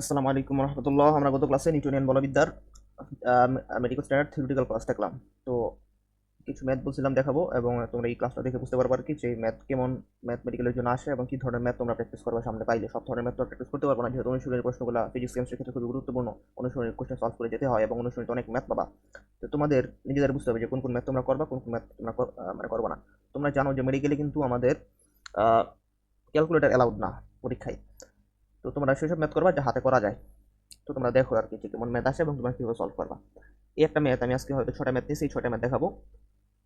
আসসালামু আলাইকুম রহমতুল্লাহ। আমরা গত ক্লাসে নিউটনিয়ান বলবিদ্যার মেডিকেল স্ট্যান্ডার্ড থিওরিটিক্যাল ক্লাস দেখলাম। তো কিছু ম্যাথ বলছিলাম দেখাবো এবং তোমরা এই ক্লাসটা দেখে বুঝতে পারবে আর কি যে ম্যাথ কেমন ম্যাথ মেডিকেলের জন্য আসে এবং কি ধরনের ম্যাথ তোমরা প্র্যাকটিস করবে সামনে পাইলে। সব ধরনের ম্যাথ প্র্যাকটিস করতে পারব না, যেহেতু অনুশীলনের প্রশ্নগুলো ফিজিক্স কেমিস্ট্রির ক্ষেত্রে খুবই গুরুত্বপূর্ণ। অনুশীলনের কোশ্চেন সলভ করে যেতে হয় এবং অনুশীলনীতে অনেক ম্যাথ পাবা। তো তোমাদের নিজেদের বুঝতে হবে যে কোন কোন ম্যাথ তোমরা করবা, কোন কোন ম্যাথ তোমরা মানে করবা না। তোমরা জানো যে মেডিকেলে কিন্তু আমাদের ক্যালকুলেটর অ্যালাউড না পরীক্ষায়। তো তোমরা সেসব ম্যাথ করবা যা হাতে করা যায়। তো তোমরা দেখো আর কি যে কেমন ম্যাথ আসে এবং তোমরা কীভাবে সলভ করবা। এই একটা ম্যাথ আমি আজকে হয়তো ছটা ম্যাথ নিয়েছি এই ছটা ম্যাথ দেখাবো।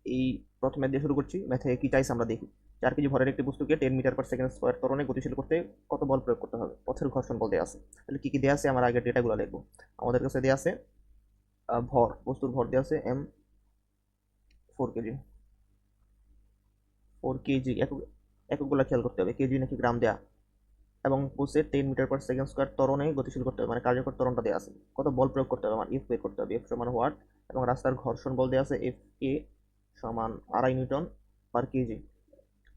এই প্রথম ম্যাথ দিয়ে শুরু করছি ম্যাথে কী চাইছে আমরা দেখি। চার কেজি ভরের একটি বস্তুকে ten metre per second square ত্বরণে গতিশীল করতে কত বল প্রয়োগ করতে হবে? পথের ঘর্ষণ বল দেওয়া আছে। তাহলে কী কী দেওয়া আছে? আমার আগে ডেটাগুলো লিখব। আমাদের কাছে দেওয়া আছে ভর। বস্তুর ভর দেওয়া আছে M four KG. Four KG, একক এককগুলো খেয়াল করতে হবে। কেজি নাকি গ্রাম দেওয়া এবং বসে ten metre per second square ত্বরণে গতিশীল করতে হবে মানে কার্যকর তরণটা দেওয়া আছে। কত বল প্রয়োগ করতে হবে? আমার এফ বের করতে হবে এফ সমান ওয়াট এবং রাস্তার ঘর্ষণ বল দেওয়া আছে এফ কে সমান আড়াই newton per KG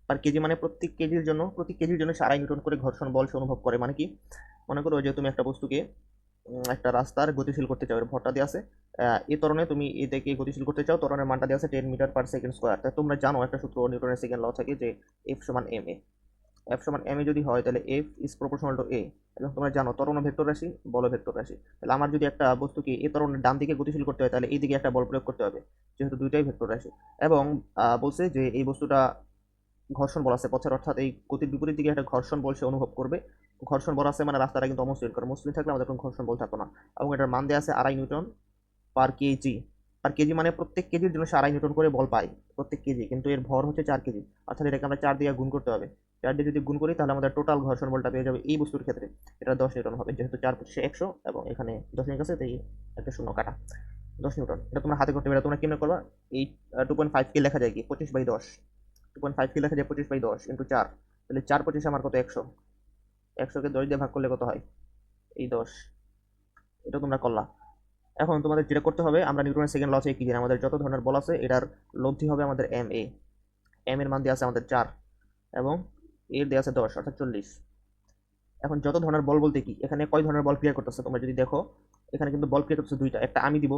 per KG মানে প্রত্যেক কেজির জন্য প্রতি কেজির জন্য সে আড়াই নিউটন করে ঘর্ষণ বল সে অনুভব করে মানে কি? মনে করো যে তুমি একটা বস্তুকে একটা রাস্তার গতিশীল করতে চাও ভরটা দেওয়া আছে এ তরণে তুমি এটাকে গতিশীল করতে চাও তরণের মানটা দেওয়া আছে ten metre per second square তোমরা জানো একটা সূত্র নিউটনের সেকেন্ড ল থাকে যে এফ সমান এম এ এফ সমান এম এ যদি হয়, তাহলে F is proportional to A এবং তোমরা জানো ত্বরণ ভেক্টর রাশি বল ভেক্টর রাশি। তাহলে আমার যদি একটা বস্তুকে এ ত্বরণের ডান দিকে গতিশীল করতে হয়, তাহলে এই দিকে একটা বল প্রয়োগ করতে হবে, যেহেতু দুইটাই ভেক্টর রাশি। এবং বলছে যে এই বস্তুটা ঘর্ষণ বল আছে, পথের অর্থাৎ এই গতির বিপরীত দিকে একটা ঘর্ষণ বল সে অনুভব করবে। ঘর্ষণ বল আছে মানে রাস্তাটা কিন্তু অমসৃণ করে, মসৃণ থাকলে আমাদের কোনো ঘর্ষণ বল থাকতো না। এবং এটার মান দেওয়া আছে আড়াই newton per KG. Per KG মানে প্রত্যেক কেজির জন্য সে আড়াই নিউটন করে বল পায়, প্রত্যেক কেজি। কিন্তু এর ভর হচ্ছে চার কেজি। অর্থাৎ এটাকে আমরা চার দিয়ে গুণ করতে হবে। চার দিয়ে যদি গুণ করি, তাহলে আমাদের টোটাল ঘর্ষণ বলটা পেয়ে যাবে এই বস্তুর ক্ষেত্রে। এটা দশ নিউটন হবে, যেহেতু চার পঁচিশে একশো এবং এখানে দশমিক আছে, তাই একটা শূন্য কাটা। দশ নিউটন, এটা তোমরা হাতে করতে পারবে তোমরা কেমন করবা? এই টু পয়েন্ট ফাইভ কে লেখা যায় কি? পঁচিশ বাই দশ। টু পয়েন্ট ফাইভ কে লেখা যায় পঁচিশ বাই দশ ইন্টু চার। তাহলে চার পঁচিশ আমার কত? একশো। একশোকে দশ দিয়ে ভাগ করলে কত হয়? এই দশ। এটা তোমরা করলা। এখন তোমাদের যেটা করতে হবে, আমরা নিউটনের সেকেন্ড লসে কি জানি? আমাদের যত ধরনের বল আছে, এটার লব্ধি হবে আমাদের এম এ এম এর মান দিয়ে আছে আমাদের চার। এবং এর দেওয়া আছে দশ, অর্থাৎ চল্লিশ। এখন যত ধরনের বল বলতে কি, এখানে কয় ধরনের বল ক্রিয়া করতেছে তোমরা যদি দেখো, এখানে কিন্তু বল ক্রিয়া করতেছে দুইটা, একটা আমি দিব,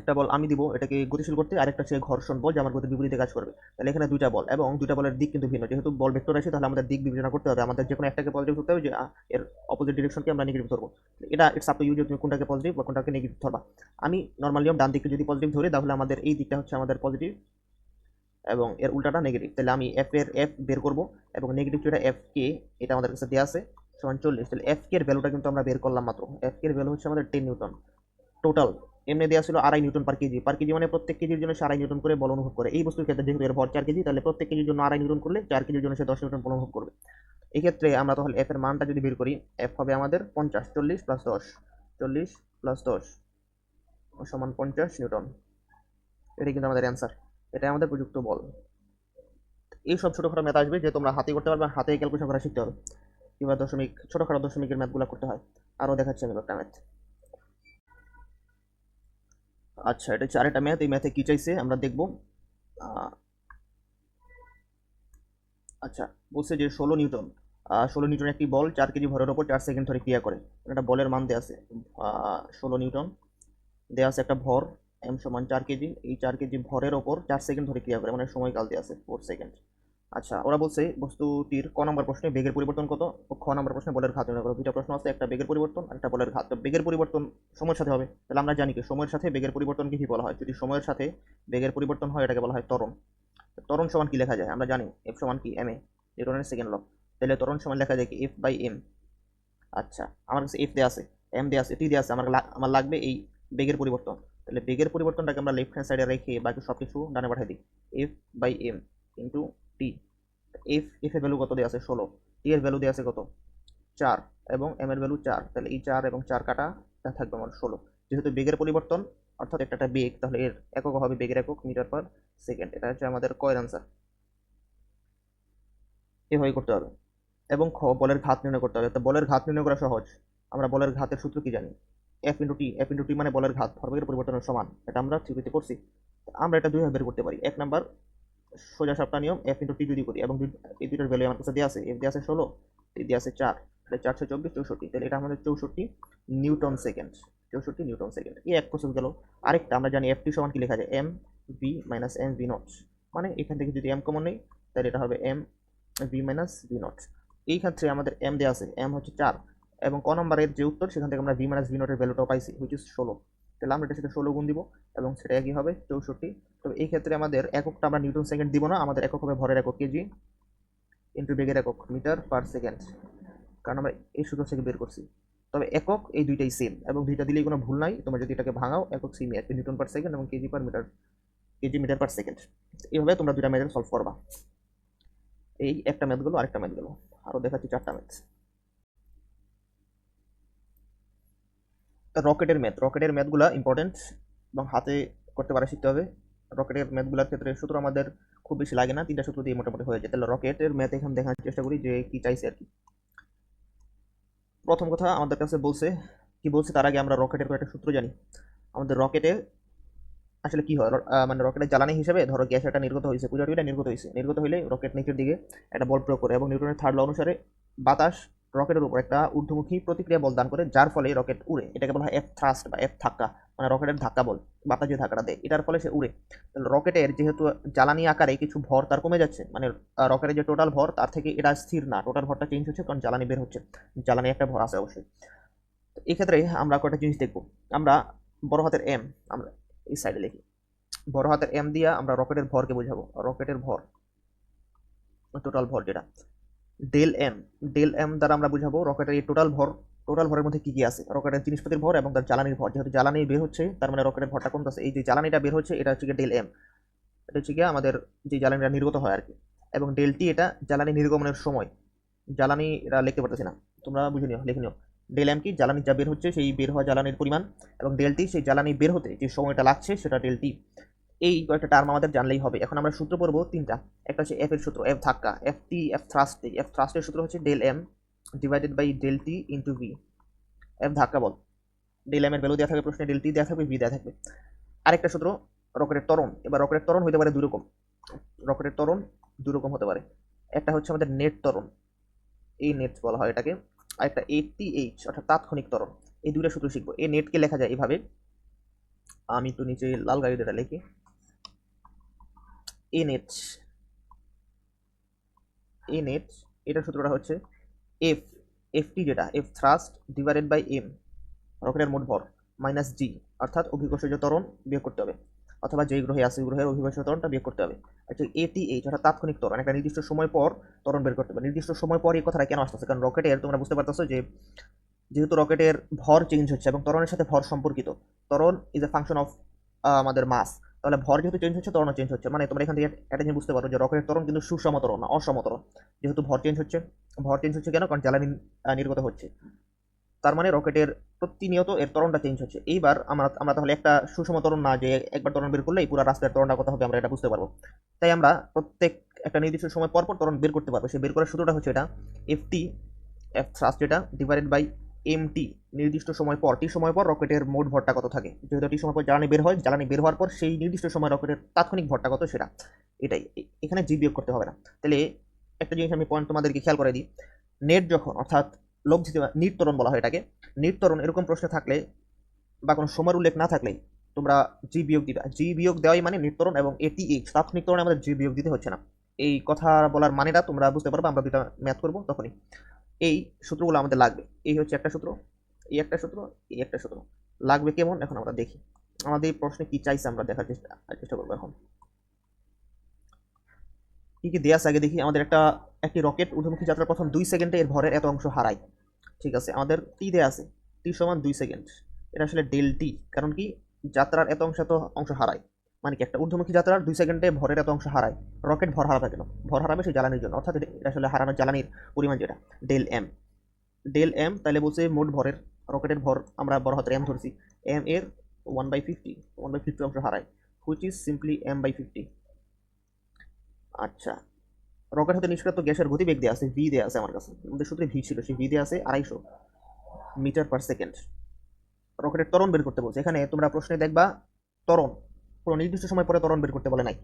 একটা বল আমি দিব, এটাকে গতিশীল করতে, আরেকটা হচ্ছে ঘর্ষণ বল, যে আমার গতির বিপরীতে কাজ করবে। তাহলে এখানে দুইটা বল, এবং দুইটা বলের দিক কিন্তু ভিন্ন। যেহেতু বল ভেক্টর আছে, তাহলে আমাদের দিক বিবেচনা করতে হবে। আমাদের যে কোনো একটাকে পজিটিভ ধরতে হবে, যে এর অপোজিট ডিরেকশনকে আমরা নেগেটিভ ধরবো। এটা ইটস আপ টু ইউ তুমি কোনটাকে পজিটিভ বা কোনটাকে নেগেটিভ ধরবা। আমি নর্মাল ডান দিকে যদি পজিটিভ ধরি, তাহলে আমাদের এই দিকটা হচ্ছে আমাদের পজিটিভ এবং এর উল্টাটা নেগেটিভ তাহলে আমি এফ এর এফ বের করব এবং নেগেটিভ যেটা এফ কে এটা আমাদের কাছে দেওয়া আছে, সমান চল্লিশ। তাহলে এফ কে এর ভ্যালুটা কিন্তু আমরা বের করলাম মাত্র। এফ কে এর ভ্যালু হচ্ছে আমাদের টেন নিউটন। টোটাল এমনি দেওয়া ছিল আড়াই newton per KG. Per KG মানে প্রত্যেক কেজির জন্য আড়াই নিউটন করে বল অনুভব করে। এই বস্তুর ক্ষেত্রে যেহেতু এর ভর চার কেজি, তাহলে প্রত্যেক কেজির জন্য আড়াই নিউটন করলে চার কেজির জন্য সে দশ নিউটন বল অনুভব করবে। এই ক্ষেত্রে আমরা তাহলে এফ এর মানটা যদি বের করি এফ হবে আমাদের পঞ্চাশ, চল্লিশ প্লাস দশ। চল্লিশ প্লাস দশ, সমান পঞ্চাশ নিউটন। এটাই কিন্তু আমাদের অ্যান্সার এটাই আমাদের প্রযুক্ত বল। এই সব ছোটোখাটো ম্যাথ আসবে যে তোমরা হাতে করতে পারবে হাতে ক্যালকুলেশন করা শিখতে হবে। কিংবা দশমিক, ছোটোখাটো দশমিকের ম্যাথগুলো করতে হয়। আরও দেখাচ্ছি আমি একটা ম্যাথ আচ্ছা এটা আরেকটা ম্যাথ এই ম্যাথে কি চাইছে আমরা দেখব। আচ্ছা বলছে যে ষোলো নিউটন। ষোলো নিউটন একটি বল চার কেজি ভরের ওপর চার সেকেন্ড ধরে ক্রিয়া করে। একটা বলের মান দেওয়া আছে। ষোলো নিউটন। দেওয়া আছে একটা ভর। এম সমান চার কেজি, এই চার কেজি ভরের ওপর চার সেকেন্ড ধরে ক্রিয়া করে মানে সময়কাল দিয়ে আছে ফোর সেকেন্ড আচ্ছা ওরা বলছে বস্তুটির ক নম্বর প্রশ্নে বেগের পরিবর্তন কত? খ নম্বর প্রশ্নে বলের ঘাত নির্ণয় করো। দুইটা প্রশ্ন আছে, একটা বেগের পরিবর্তন একটা বলের ঘাত। তো বেগের পরিবর্তন সময়ের সাথে হবে। তাহলে আমরা জানি কি, সময়ের সাথে বেগের পরিবর্তনকে কী বলা হয়? যদি সময়ের সাথে বেগের পরিবর্তন হয়, এটাকে বলা হয় তরণ তরণ সমান কি লেখা যায়? আমরা জানি এফ সমান কি? এম এ নিউটনের সেকেন্ড ল তাহলে ত্বরণ সমান লেখা যায় কি? এফ বাই এম আচ্ছা আমার কাছে এফ দেওয়া আছে এম দেওয়া আছে টি দেওয়া আছে, আমার আমার লাগবে এই বেগের পরিবর্তন। তাহলে বেগের পরিবর্তনটাকে আমরা লেফট হ্যান্ড সাইডে রেখে বাকি সব কিছু ডানে পাঠিয়ে দিই। F by M into T F F এর ভ্যালু কত দেওয়া আছে? ষোলো। টি এর ভ্যালু দেওয়া আছে কত? চার। এবং এম এর ভ্যালু চার। তাহলে এই চার এবং চার কাটা, তা থাকবে আমার ষোলো। যেহেতু বেগের পরিবর্তন, অর্থাৎ একটা একটা বেগ, তাহলে এর একক হবে বেগের একক মিটার পার সেকেন্ড এটা হচ্ছে আমাদের কয়ের আনসার এভাবে করতে হবে। এবং খ, বলের ঘাত নির্ণয় করতে হবে। তো বলের ঘাত নির্ণয় করা সহজ। আমরা বলের ঘাতের সূত্র কি জানি? F into T F into T মানে বলের ঘাত ভরবেগের পরিবর্তনের সমান। এটা আমরা থিওরিতে করছি। আমরা এটা দুইভাবে বের করতে পারি। এক নাম্বার, সোজা সাপটা নিয়ম এফ ইন্টু টি যদি করি, এবং এই দুইটার ভ্যালু আমার কাছে দেওয়া আছে এফ দেওয়া আছে ষোলো টি দেওয়া আছে চার এটা চারশো চব্বিশ, চৌষট্টি। তাহলে এটা আমাদের চৌষট্টি নিউটন সেকেন্ড, চৌষট্টি নিউটন সেকেন্ড। এই এক প্রসেস গেল। আরেকটা, আমরা জানি এফ টি সমান কি লেখা যায়? M V minus M V not মানে এখান থেকে যদি এম কমন নেই, তাহলে এটা হবে M V minus V not এই ক্ষেত্রে আমাদের এম দেওয়া আছে। এম হচ্ছে চার। এবং ক নম্বরের যে উত্তর, সেখান থেকে আমরা ভি মাইনাস ভি নটের ভ্যালুটাও পাইছি হুইচ ইস ষোলো। তাহলে আমরা এটা সেটা ষোলো গুণ দিব, এবং সেটা একই হবে চৌষট্টি। তবে এই ক্ষেত্রে আমাদের এককটা আমরা নিউটন সেকেন্ড দিব না, আমাদের একক হবে ভরের একক কেজি ইন্টু বেগের একক মিটার পার সেকেন্ড কারণ আমরা এই সূত্র থেকে বের করছি। তবে একক এই দুইটাই সেম এবং দুইটা দিলেই কোনো ভুল নাই, তোমরা যদি এটাকে ভাঙাও, একক সেমই আসবে নিউটন পার সেকেন্ড এবং KG per metre KG metre per second এইভাবে তোমরা দুইটা ম্যাথের সলভ করবা। এই একটা ম্যাথ গেলো, আরেকটা ম্যাথ গেলো। আরও দেখাচ্ছি চারটা ম্যাথ রকেটের ম্যাথ রকেটের ম্যাথগুলো ইম্পর্টেন্ট এবং হাতে করতে পারা শিখতে হবে। রকেটের ম্যাথগুলোর ক্ষেত্রে সূত্র আমাদের খুব বেশি লাগে না, তিনটা সূত্র দিয়ে মোটামুটি হয়ে যায়। তাহলে রকেটের ম্যাথ এখানে দেখার চেষ্টা করি যে কী চাইছে আর কি। প্রথম কথা আমাদের কাছে বলছে, কি বলছে তার আগে আমরা রকেটের কয়েকটা সূত্র জানি। আমাদের রকেটে আসলে কি হয়? মানে রকেটের জ্বালানি হিসেবে ধরো গ্যাস একটা নির্গত হয়েছে পূজা টুইটা নির্গত হয়েছে। নির্গত হলে রকেট নিচের দিকে একটা বল প্রয়োগ করে এবং নিউটনের থার্ড ল অনুসারে বাতাস রকেটের উপর একটা ঊর্ধ্বমুখী প্রতিক্রিয়া বল দান করে, যার ফলে রকেট উড়ে। এটাকে বলা হয় এফ থ্রাস্ট বা এফ ধাক্কা মানে রকেটের ধাক্কা বল বাতাস যে ধাক্কাটা দেয়, এটার ফলে সে উড়ে। রকেটের যেহেতু জ্বালানি আকারে কিছু ভর তার কমে যাচ্ছে মানে রকেটের যে টোটাল ভর, তার থেকে এটা স্থির না। টোটাল ভরটা চেঞ্জ হচ্ছে, কারণ জ্বালানি বের হচ্ছে। জ্বালানি একটা ভর আছে অবশ্যই। তো এই ক্ষেত্রে আমরা কয়েকটা জিনিস দেখব। আমরা বড় হাতের এম আমরা এই সাইডে লিখি। বড় হাতের এম দিয়া আমরা রকেটের ভরকে বোঝাবো। রকেটের ভর টোটাল ভর যেটা। ডেল এম ডেল এম দ্বারা আমরা বুঝাবো রকেটের এই টোটাল ভর টোটাল ভরের মধ্যে কি কি আছে? রকেটের জিনিসপাতির ভর এবং তার জ্বালানির ভর। যেহেতু জ্বালানি বের হচ্ছে, তার মানে রকেটের ভরটা কমতেছে এই যে জ্বালানিটা বের হচ্ছে, এটা হচ্ছে গিয়ে ডেল এম। এটা হচ্ছে গিয়ে আমাদের যে জ্বালানিটা নির্গত হয় আর কি এবং ডেলটি এটা জ্বালানি নির্গমনের সময়। জ্বালানি এটা লিখতে পারতেছি না। তোমরা বুঝে নিও, লিখে নিও। ডেল এম কি? জ্বালানি যা বের হচ্ছে, সেই বের হওয়া জ্বালানির পরিমাণ। এবং ডেলটি সেই জ্বালানি বের হতে যে সময়টা লাগছে, সেটা ডেলটি এই কয়েকটা টার্ম আমাদের জানলেই হবে। এখন আমরা সূত্র পড়ব তিনটা। একটা হচ্ছে এফ এর সূত্র এফ ধাক্কা। F T F thrust F থ্রাস্টের সূত্র হচ্ছে del M divided by del T into V F ধাক্কা বল। ডেল এম এর ভ্যালু দেওয়া থাকবে প্রশ্নে ডেল টি দেওয়া থাকবে ভি দেওয়া থাকবে। আরেকটা সূত্র রকেটের তরণ এবার রকেটের তরণ হতে পারে দুই রকম রকেটের তরণ দুই রকম হতে পারে। একটা হচ্ছে আমাদের নেট তরণ এই নেট বলা হয় এটাকে। আর একটা এইচ অর্থাৎ তাৎক্ষণিক তরণ এই দুইটা সূত্র শিখব। এই নেটকে লেখা যায় এভাবে। আমি একটু নিচে লাল গাড়িটা লিখি। এ নেট এ নেট এটার সূত্রটা হচ্ছে এফ এফটি যেটা F thrust divided by M রকেটের মোট ভর মাইনাস জি অর্থাৎ অভিকর্ষজ ত্বরণ বিয়োগ করতে হবে, অথবা যেই গ্রহে আছে গ্রহের অভিকর্ষজ ত্বরণটা বিয়োগ করতে হবে আচ্ছা এটিএইচ অর্থাৎ তাৎক্ষণিক ত্বরণ, একটা নির্দিষ্ট সময় পর ত্বরণ বের করতে হবে, নির্দিষ্ট সময় পর এই কথাটা কেন আসতেছে? কারণ রকেটের তোমরা বুঝতে পারতেছো যে যেহেতু রকেটের ভর চেঞ্জ হচ্ছে এবং ত্বরণের সাথে ভর সম্পর্কিত, ত্বরণ ইজ এ ফাংশন অফ আমাদের মাস তাহলে ভর যেহেতু চেঞ্জ হচ্ছে, ত্বরণও চেঞ্জ হচ্ছে। মানে তোমরা এখান থেকে একটা জিনিস বুঝতে পারো যে রকেটের ত্বরণ কিন্তু সুষম না, অসম যেহেতু ভর চেঞ্জ হচ্ছে, ভর চেঞ্জ হচ্ছে কেন? কারণ জ্বালানি নির্গত হচ্ছে। তার মানে রকেটের প্রতিনিয়ত এর ত্বরণটা চেঞ্জ হচ্ছে। এইবার আমরা আমরা তাহলে একটা সুষম ত্বরণ না যে একবার ত্বরণ বের করলেই পুরো রাস্তার ত্বরণটা কত হবে আমরা এটা বুঝতে পারব। তাই আমরা প্রত্যেক একটা নির্দিষ্ট সময় পরপর পর ত্বরণ বের করতে পারব। সেই বের করার সূত্রটা হচ্ছে এটা এফটি এফ থ্রাস্ট যেটা ডিভাইডেড বাই এম টি নির্দিষ্ট সময় পর টি সময় পর রকেটের মোট ভরটা কত থাকে? যেহেতু টি সময় পর জ্বালানি বের হয়, জ্বালানি বের হওয়ার পর সেই নির্দিষ্ট সময় রকেটের তাৎক্ষণিক ভরটা কত সেটা? এটাই। এখানে জি বিয়োগ করতে হবে না। তাহলে একটা জিনিস আমি পয়েন্ট তোমাদেরকে খেয়াল করে দিই। নেট যখন, অর্থাৎ লব্ধিত নির্তরণ বলা হয় এটাকে নির্তরণ এরকম প্রশ্ন থাকলে বা কোনো সময়ের উল্লেখ না থাকলেই তোমরা জি বিয়োগ দিবা। জি বিয়োগ দেওয়াই মানে নির্তরণ এবং এটি এইচ তাৎক্ষণিক ত্বরণে আমাদের জি বিয়োগ দিতে হচ্ছে না। এই কথা বলার মানেটা তোমরা বুঝতে পারবে, আমরা দুটা ম্যাথ করব তখনই। এই সূত্রগুলো আমাদের লাগবে। এই হচ্ছে একটা সূত্র, এই একটা সূত্র, এই একটা সূত্র। লাগবে কেমন? এখন আমরা দেখি। আমাদের এই প্রশ্নে কি চাইছে আমরা দেখার চেষ্টা চেষ্টা করব এখন। কি কি দেয়া আছে আগে দেখি। আমাদের একটা, একটি রকেট ঊর্ধ্বমুখী যাত্রার প্রথম দুই সেকেন্ডে এর ভরের এত অংশ হারায়। ঠিক আছে, আমাদের টি দেয়া আছে? টি সমান দুই সেকেন্ড। এটা আসলে ডেল টি, কারণ কি? যাত্রার এত অংশ এত অংশ হারায়। মানে কি, একটা ঊর্ধ্বমুখী যাত্রার দুই সেকেন্ডে ভরের এত অংশ হারায়। রকেট ভর হারাবে কেন ভর হারাবে সেই জ্বালানির জন্য, অর্থাৎ এটা আসলে হারানোর জ্বালানির পরিমাণ যেটা, ডেল এম। ডেল এম তাহলে বলছে মোট ভরের, রকেটের ভর আমরা বড় হাতের এম ধরছি। এম এর one by fifty one by fifty অংশ হারায় which is simply M by fifty আচ্ছা রকেট হতে নিষ্ক্রান্ত গ্যাসের গতিবেগ দেওয়া আছে ভি দেওয়া আছে আমার কাছে। আমাদের সূত্রে ভি ছিল সেই ভি দেওয়া আছে আড়াইশো মিটার পার সেকেন্ড রকেটের তরণ বের করতে বলছে। এখানে তোমরা প্রশ্নে দেখবা, ত্বরণ কোনো নির্দিষ্ট সময় পরে তরণ বের করতে বলে নাই।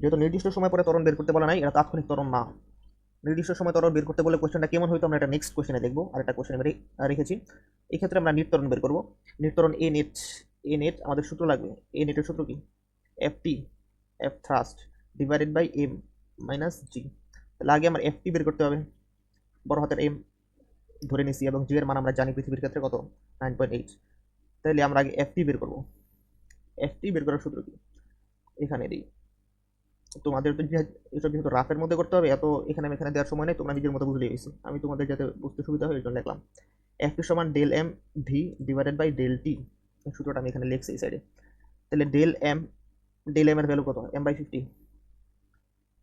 যেহেতু নির্দিষ্ট সময় পরে তরণ বের করতে বলে নাই, এটা তাৎক্ষণিক তরণ না। নির্দিষ্ট সময় তরণ বের করতে বলে কোশ্চেনটা কেমন হয়তো আমরা এটা নেক্সট কোশ্চেনে দেখব। আর একটা কোশ্চেন রেখেছি। এক্ষেত্রে আমরা নিট ত্বরণ বের করব। নিট ত্বরণ এ নেট এ নেট আমাদের সূত্র লাগবে। এ নেটের সূত্র কি? F T F thrust divided by M minus G তাহলে আগে আমার এফ টি বের করতে হবে। বড় হাতের এম ধরে নিছি এবং জি এর মান আমরা জানি পৃথিবীর ক্ষেত্রে কত? নাইন পয়েন্ট এইট তাহলে আমরা আগে এফ টি বের করব। এফ টি বের করার সূত্র কি? এখানে দিই। তোমাদের তো এসব যেহেতু রাফের মধ্যে করতে হবে, এত এখানে আমি এখানে দেওয়ার সময় নেই, তোমরা নিজের মতো বুঝলে গেছি আমি তোমাদের যাতে বুঝতে সুবিধা হয় এই জন্য লিখলাম এফ সমান del M V divided by del T সূত্রটা আমি এখানে লিখছি এই সাইডে তাহলে ডেল এম ডেল এম এর ভ্যালু কত? এম বাই ফিফটি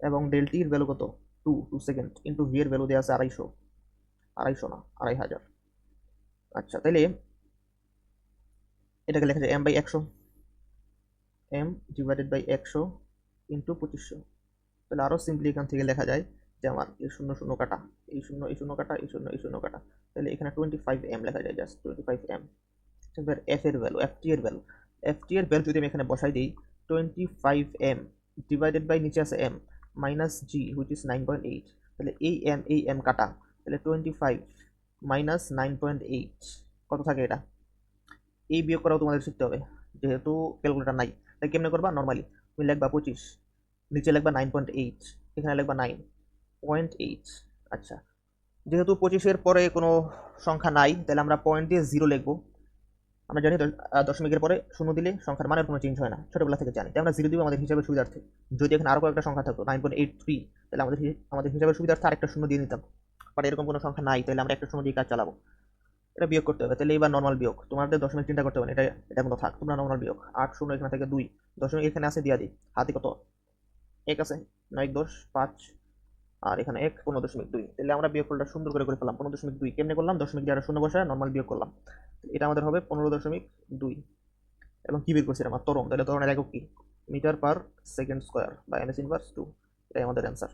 এবং ডেল টির ভ্যালু কত? Two two second into V এর ভ্যালু দেওয়া আছে আড়াইশো। আড়াইশো না, আড়াই হাজার। আচ্ছা তাহলে এটাকে লেখা যায় এম বাই একশো। এম ডিভাইডেড বাই একশো ইন্টু পঁচিশশো। তাহলে আরও সিম্পলি এখান থেকে লেখা যায় যে আমার এই শূন্য শূন্য কাটা, এই শূন্য এই শূন্য কাটা, এই শূন্য এই শূন্য কাটা। তাহলে এখানে টোয়েন্টি ফাইভ এম লেখা যায় জাস্ট টোয়েন্টি ফাইভ এম এবার এফ এর ভ্যালু এফ টি এর ভ্যালু এফ টি এর ভ্যালু যদি আমি এখানে বসাই দিই twenty five M divided by নিচে আছে M minus G which is nine point eight তাহলে এই এম এই এম কাটা, তাহলে twenty five minus nine point eight কত থাকে এটা? এই বিয়োগ করাও তোমাদের শিখতে হবে, যেহেতু ক্যালকুলেটার নাই। তাই কেমনে করবা? নর্মালি তুমি লিখবা পঁচিশ, নিচে লিখবা নাইন পয়েন্ট এইট এখানে লিখবা নাইন পয়েন্ট এইট আচ্ছা যেহেতু পঁচিশের পরে কোনো সংখ্যা নাই, তাহলে আমরা পয়েন্ট দিয়ে জিরো লিখব। আমরা জানি দশ- দশমিকের পরে শূন্য দিলে সংখ্যার মানের কোনো চেঞ্জ হয় না। ছোটোবেলা থেকে জানি। তাই আমরা জিরো দিব আমাদের হিসাবে সুবিধার্থে। যদি এখানে আরও কয়েকটা সংখ্যা থাকতো নাইন পয়েন্ট এইট থ্রি তাহলে আমাদের আমাদের হিসাবে সুবিধার্থে আরেকটা শূন্য দিয়ে নিতাম। বাট এরকম কোনো সংখ্যা নাই, তাহলে আমরা একটা শূন্য দিয়ে কাজ চালাবো। এটা বিয়োগ করতে হবে। তাহলে এবার নর্মাল বিয়োগ। তোমাদের দশমিক চিন্তা করতে হবে এটা এটা মতো থাক। তোমরা নর্মাল বিয়োগ। আট শূন্য এখানে থেকে দুই। দশমিক এখানে আছে দিয়া দিই। হাতে কত? এক আছে। নয় দশ, পাঁচ, আর এখানে এক, পনেরো দশমিক দুই। তাহলে আমরা বিয়োগ করলে সুন্দর করে করে ফেললাম। পনেরো দশমিক দুই কেমনে করলাম? দশমিক দিয়ে শূন্য বসায় নর্মাল বিয়োগ করলাম। এটা আমাদের হবে পনেরো দশমিক দুই। এবং কি বের করছি আমার? তরণ তাহলে তরণের একক কি? মিটার পার সেকেন্ড স্কোয়ার বা এম এস ইনভার্স টু, এটাই আমাদের অ্যান্সার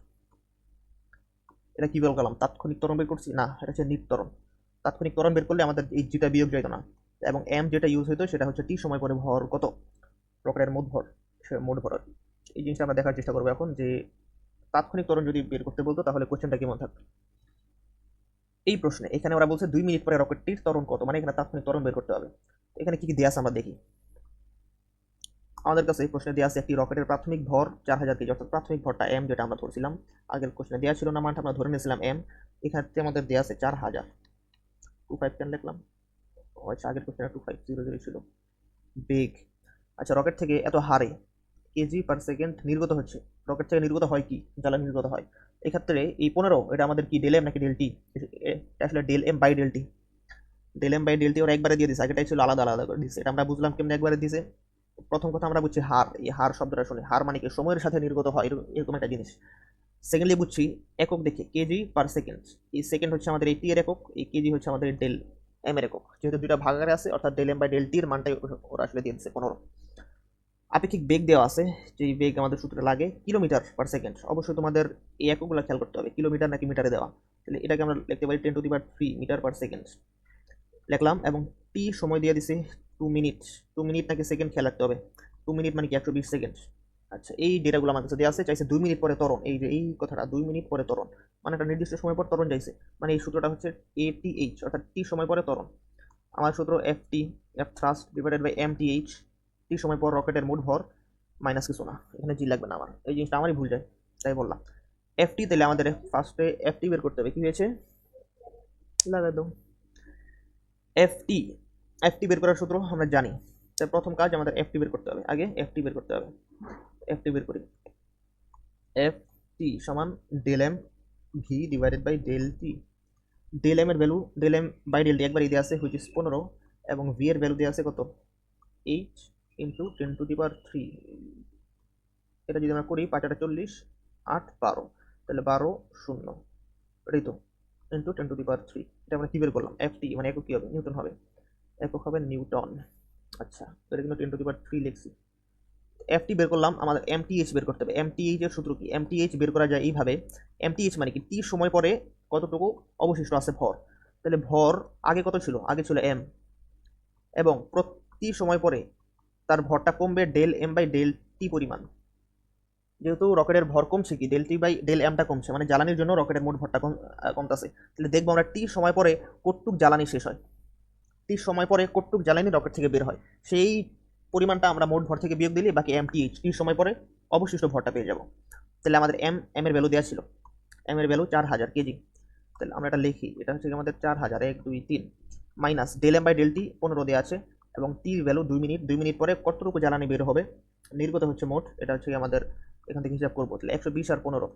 এটা কী বের করলাম? তাৎক্ষণিক তরম বের করছি? না, এটা হচ্ছে নিট ত্বরণ তাৎক্ষণিক ত্বরণ বের করলে আমাদের এই জিটা বিয়োগ যাইতো না। এবং এম যেটা ইউজ হইতো সেটা হচ্ছে টি সময় পরে ভর কত? রকেটের মোট ভর মোট ভর। এই জিনিসটা আমরা দেখার চেষ্টা করব এখন যে তাৎক্ষণিক ত্বরণ যদি বের করতে বলতো তাহলে কোশ্চেনটা কেমন থাকতো? এই প্রশ্নে, এখানে ওরা বলছে দুই মিনিট পরে রকেটটির ত্বরণ কত? মানে এখানে তাৎক্ষণিক ত্বরণ বের করতে হবে। এখানে কি কি দেওয়া আছে আমরা দেখি। আমাদের কাছে এই প্রশ্নে দেওয়া আছে একটি রকেটের প্রাথমিক ভর চার হাজার কেজি, অর্থাৎ প্রাথমিক ভরটা এম যেটা আমরা ধরছিলাম। আগের কোশ্চেনে দেওয়া ছিল না, মানটা আমরা ধরে নিয়েছিলাম এম এখানে আমাদের দেওয়া আছে চার হাজার। টু ফাইভ টেন লিখলাম আচ্ছা আগের কোশ্চেনে টু ফাইভ জিরো জিরো ছিল। বেগ আচ্ছা রকেট থেকে এত হারে কেজি পার সেকেন্ড নির্গত হচ্ছে। রকেট থেকে নির্গত হয় কি? জ্বালানি নির্গত হয়। এক্ষেত্রে এই পনেরো, এটা আমাদের কি ডেল এম নাকি ডেল টি এটা আসলে del M by del T del M by del T ওরা একবারে দিয়ে দিছে। আগেটাই ছিল আলাদা আলাদা করে দিছে। এটা আমরা বুঝলাম কেমনি একবারে দিছে। প্রথম কথা আমরা বুঝছি হার। এই হার শব্দটা শুনি। হার মানে কি? সময়ের সাথে নির্গত হয় এরকম একটা জিনিস। সেকেন্ডলি বুঝছি একক দেখে, কেজি পার সেকেন্ড এই সেকেন্ড হচ্ছে আমাদের এই টি এর একক, এই কেজি হচ্ছে আমাদের ডেল এম এর একক। যেহেতু দুইটা ভাগারে আছে, অর্থাৎ ডেল এম বাই ডেল টির মানটাই ওরা আসলে দিয়ে দিচ্ছে, পনেরো। আপেক্ষিক বেগ দেওয়া আছে, যে বেগ আমাদের সূত্রে লাগে, কিলোমিটার পার সেকেন্ড অবশ্যই তোমাদের এই এককগুলো খেয়াল করতে হবে, কিলোমিটার নাকি মিটারে দেওয়া। তাহলে এটাকে আমরা লিখতে পারি ten to the power three metre per second লিখলাম, এবং টি সময় দিয়ে দিছে টু মিনিট টু মিনিট নাকি সেকেন্ড খেয়াল রাখতে হবে। টু মিনিট মানে কি, একশো বিশ সেকেন্ড আচ্ছা এই ডেটাগুলো আমার কাছে দেওয়া আছে, চাইছে দুই মিনিট পরে তরণ এই যে, এই কথাটা, দুই মিনিট পরে তরণ মানে একটা নির্দিষ্ট সময় পর তরণ চাইছে। মানে এই সূত্রটা হচ্ছে এ টি এইচ অর্থাৎ টি সময় পরে তরণ আমার সূত্র F T F thrust divided by M T H T সময় পর রকেটের মোট ভর মাইনাস কিছু না। এখানে জি লাগবে না আমার। এই জিনিসটা আমারই ভুল যায়, তাই বললাম। এফ টি তাহলে আমাদের ফার্স্টে এফ টি বের করতে হবে। কী হয়েছে? লাগা দাও। এফ টি এফ টি বের করার সূত্র আমরা জানি। তাই প্রথম কাজ আমাদের এফ টি বের করতে হবে। আগে এফ টি বের করতে হবে। এফ টি বের করি। এফ টি সমান del M V divided by del T del M এর value del M by del T একবারই দেওয়া আছে হুইচ ইস পনেরো, এবং ভি এর ভ্যালু দেওয়া আছে কত? Eight into ten to the power three এটা যদি আমরা করি পাঁচ আটা চল্লিশ, আট বারো। তাহলে বারো শূন্য। এটাই তো? Into ten to the power three এটা আমরা কী বের করলাম? এফ টি মানে একক কী হবে? নিউটন হবে। একক হবে নিউটন। আচ্ছা এটা কিন্তু ten to the power three লিখছি। এফ টি বের করলাম, আমাদের এম টি এইচ বের করতে হবে। এম টি এইচ এর সূত্র কি? এম টি এইচ বের করা যায় এইভাবে। এম টি এইচ মানে কি? টি সময় পরে কতটুকু অবশিষ্ট আছে? ভর। তাহলে ভর আগে কত ছিল? আগে ছিল এম এবং প্রতি সময় পরে তার ভরটা কমবে del M by del T পরিমাণ। যেহেতু রকেটের ভর কমছে কি? ডেল টি বাই ডেল এমটা কমছে মানে জ্বালানির জন্য রকেটের মোট ভরটা কম কমতেছে। তাহলে দেখব আমরা টি সময় পরে কটুক জ্বালানি শেষ হয়। টি সময় পরে কটুক জ্বালানি রকেট থেকে বের হয়? সেই পরিমাণটা আমরা মোট ভর থেকে বিয়োগ দিলে বাকি এম টি টি সময় পরে অবশিষ্ট ভরটা পেয়ে যাব। তাহলে আমাদের এম এম এর ভ্যালু দেওয়া ছিল। এম এর ভ্যালু চার হাজার কেজি। তাহলে আমরা এটা লিখি, এটা হচ্ছে আমাদের চার হাজার, এক, দুই, তিন minus del M by del T পনেরো দেওয়া আছে এবং টির ভ্যালু দুই মিনিট দুই মিনিট পরে কতটুকু জ্বালানি বের হবে? নির্গত হচ্ছে মোট, এটা হচ্ছে আমাদের এখান থেকে হিসাব করব। তাহলে একশো বিশ আর পনেরো,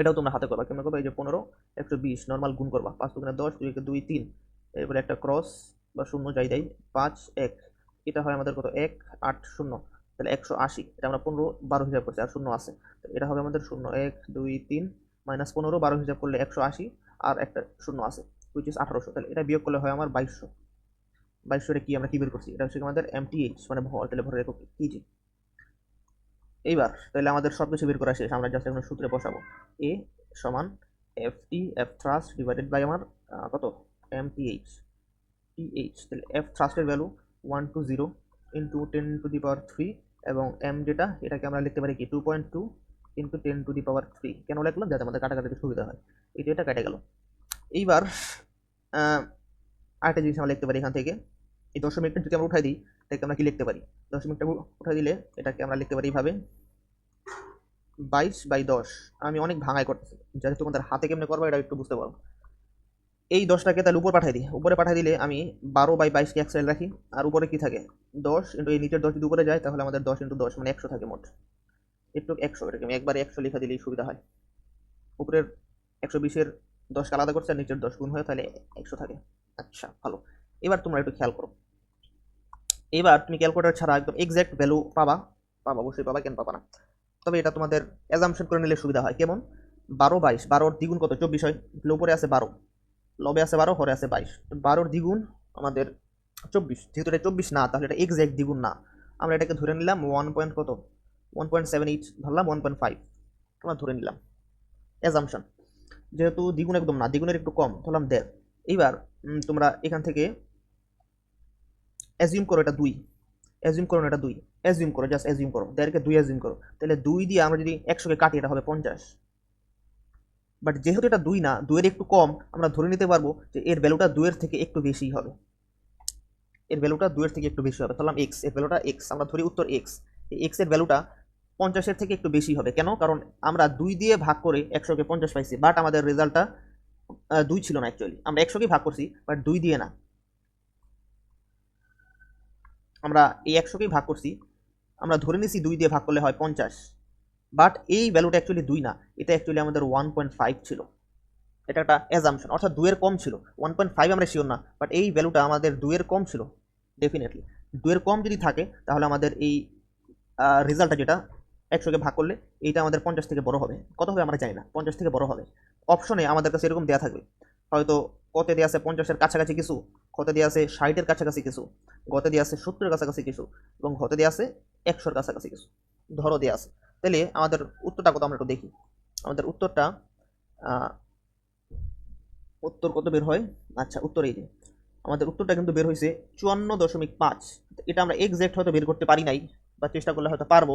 এটাও তোমরা হাতে করবা। কেমন করবা? এই যে পনেরো, একশো বিশ নর্মাল গুণ করবা। পাঁচ দুগুণে দশ, দুই দুই, তিন, এরপরে একটা ক্রস বা শূন্য যাই দেয়, পাঁচ, এক এটা হয় আমাদের কত? এক, আট, শূন্য। তাহলে একশো আশি। এটা আমরা পনেরো, বারো হিসাব করছি, আর শূন্য আছে। এটা হবে আমাদের শূন্য। এক, দুই, তিন, মাইনাস পনেরো, বারো হিসাব করলে একশো আশি, আর একটা শূন্য আছে উইচ ইস আঠারোশো। তাহলে এটা বিয়োগ করলে হয় আমার বাইশশো। বাইশশোটা কি? আমরা কি বের করছি? এটা হচ্ছে আমাদের এমটিএইচ মানে ভর, তাহলে ভরের একক কেজি এইবার, তাহলে আমাদের সব কিছু বের করা শেষ। আমরা জাস্ট এখন সূত্রে বসাবো। এ সমান F T F thrust divided by আমার কত? M T H T H তাহলে F থ্রাস্টের value one two zero into ten to the power three এবং এম যেটা, এটাকে আমরা লিখতে পারি কি? Two point two into ten to the power three কেন লিখলাম? যাতে আমাদের কাটাকাটিতে সুবিধা হয়। এটা এটা কেটে গেল। এইবার আরেকটা জিনিস আমরা লিখতে পারি এখান থেকে। এই দশমিকটা যদি আমরা উঠাই দিই, এটাকে আমরা কি লিখতে পারি? দশমিকটা উঠাই দিলে এটাকে আমরা লিখতে পারি এইভাবে। বাইশ বাই দশ। আমি অনেক ভাঙাই করতেছি। যাতে তোমাদের হাতে কেমনে করব, এটা একটু বুঝতে পারব এই দশটাকে তাহলে উপর পাঠাই দিই। উপরে পাঠাই দিলে আমি বারো বাই বাইশকে এক সাইড রাখি। আর উপরে কি থাকে? দশ ইন্টু এই নিচের দশ যদি উপরে যায়, তাহলে আমাদের দশ ইন্টু দশ মানে একশো থাকে মোট। একটু একশো এটাকে আমি একবারে একশো লিখে দিলেই সুবিধা হয়। উপরের একশো বিশের দশকে আলাদা করছে আর নিচের দশ গুণ হয় তাহলে একশো থাকে। আচ্ছা ভালো। এবার তোমরা একটু খেয়াল করো। এবার তুমি ক্যালকুলেটার ছাড়া একদম এক্স্যাক্ট ভ্যালু পাবা। পাবা, অবশ্যই পাবা, কেন পাবা না। তবে এটা তোমাদের অ্যাজামশন করে নিলে সুবিধা হয়। কেমন? বারো বাইশ, বারোর দ্বিগুণ কত? চব্বিশ হয়। উপরে আছে বারো। লবে আছে বারো, হরে আছে বাইশ। বারোর দ্বিগুণ আমাদের চব্বিশ। যেহেতু এটা চব্বিশ না, তাহলে এটা এক্সাক্ট দ্বিগুণ না। আমরা এটাকে ধরে নিলাম ওয়ান পয়েন্ট কত? ওয়ান পয়েন্ট সেভেন এইট ধরলাম ওয়ান পয়েন্ট ফাইভ আমরা ধরে নিলাম। অ্যাজামশন যেহেতু দ্বিগুণ একদম না, দ্বিগুণের একটু কম, ধরলাম দেড়। এইবার তোমরা এখান থেকে অ্যাজিউম করো এটা দুই। অ্যাজিউম করো এটা দুই। অ্যাজিউম করো জাস্ট অ্যাজিউম করো। দেড়কে দুই অ্যাজিউম করো। তাহলে দুই দিয়ে আমরা যদি একশোকে কাটি, এটা হবে পঞ্চাশ। বাট যেহেতু এটা দুই না, দুইয়ের একটু কম, আমরা ধরে নিতে পারব যে এর ভ্যালুটা দুইয়ের থেকে একটু বেশি হবে। এর ভ্যালুটা দুইয়ের থেকে একটু বেশি হবে। ধরলাম এক্সের ভ্যালুটা এক্স আমরা ধরি উত্তর এক্স এই ভ্যালুটা পঞ্চাশের থেকে একটু বেশি হবে। কেন? কারণ আমরা দুই দিয়ে ভাগ করে একশোকে পঞ্চাশ পাইছি বাট আমাদের রেজাল্টটা দুই ছিল না অ্যাকচুয়ালি আমরা একশোকেই ভাগ করছি বাট দুই দিয়ে না। আমরা এই একশোকেই ভাগ করছি, আমরা ধরে নিছি দুই দিয়ে ভাগ করলে হয় পঞ্চাশ। বাট এই ভ্যালুটা অ্যাকচুয়ালি দুই না। এটা অ্যাকচুয়ালি আমাদের ওয়ান পয়েন্ট ফাইভ ছিল। এটা একটা অ্যাজামশন অর্থাৎ দুইয়ের কম ছিল। ওয়ান পয়েন্ট ফাইভ আমরা শিওর না। বাট এই ভ্যালুটা আমাদের দুইয়ের কম ছিল। ডেফিনেটলি দুইয়ের কম যদি থাকে, তাহলে আমাদের এই রেজাল্টটা যেটা একশোকে ভাগ করলে, এইটা আমাদের পঞ্চাশ থেকে বড় হবে। কত হবে আমরা জানি না। পঞ্চাশ থেকে বড় হবে। অপশনে আমাদের কাছে এরকম দেওয়া থাকবে। হয়তো কতে দেওয়া আছে পঞ্চাশের কাছাকাছি কিছু, কতে দেওয়া আছে ষাটের কাছাকাছি কিছু, গতে দেওয়া আছে সত্তরের কাছাকাছি কিছু, এবং ঘতে দেওয়া আছে একশোর কাছাকাছি কিছু। ধরো দেওয়া আছে। তাহলে আমাদের উত্তরটা কত আমরা একটু দেখি। আমাদের উত্তরটা উত্তর কত বের হয়? আচ্ছা উত্তর এই যে। আমাদের উত্তরটা কিন্তু বের হয়েছে চুয়ান্ন দশমিক পাঁচ। এটা আমরা এক্সাক্ট হয়তো বের করতে পারি নাই, বা চেষ্টা করলে হয়তো পারব,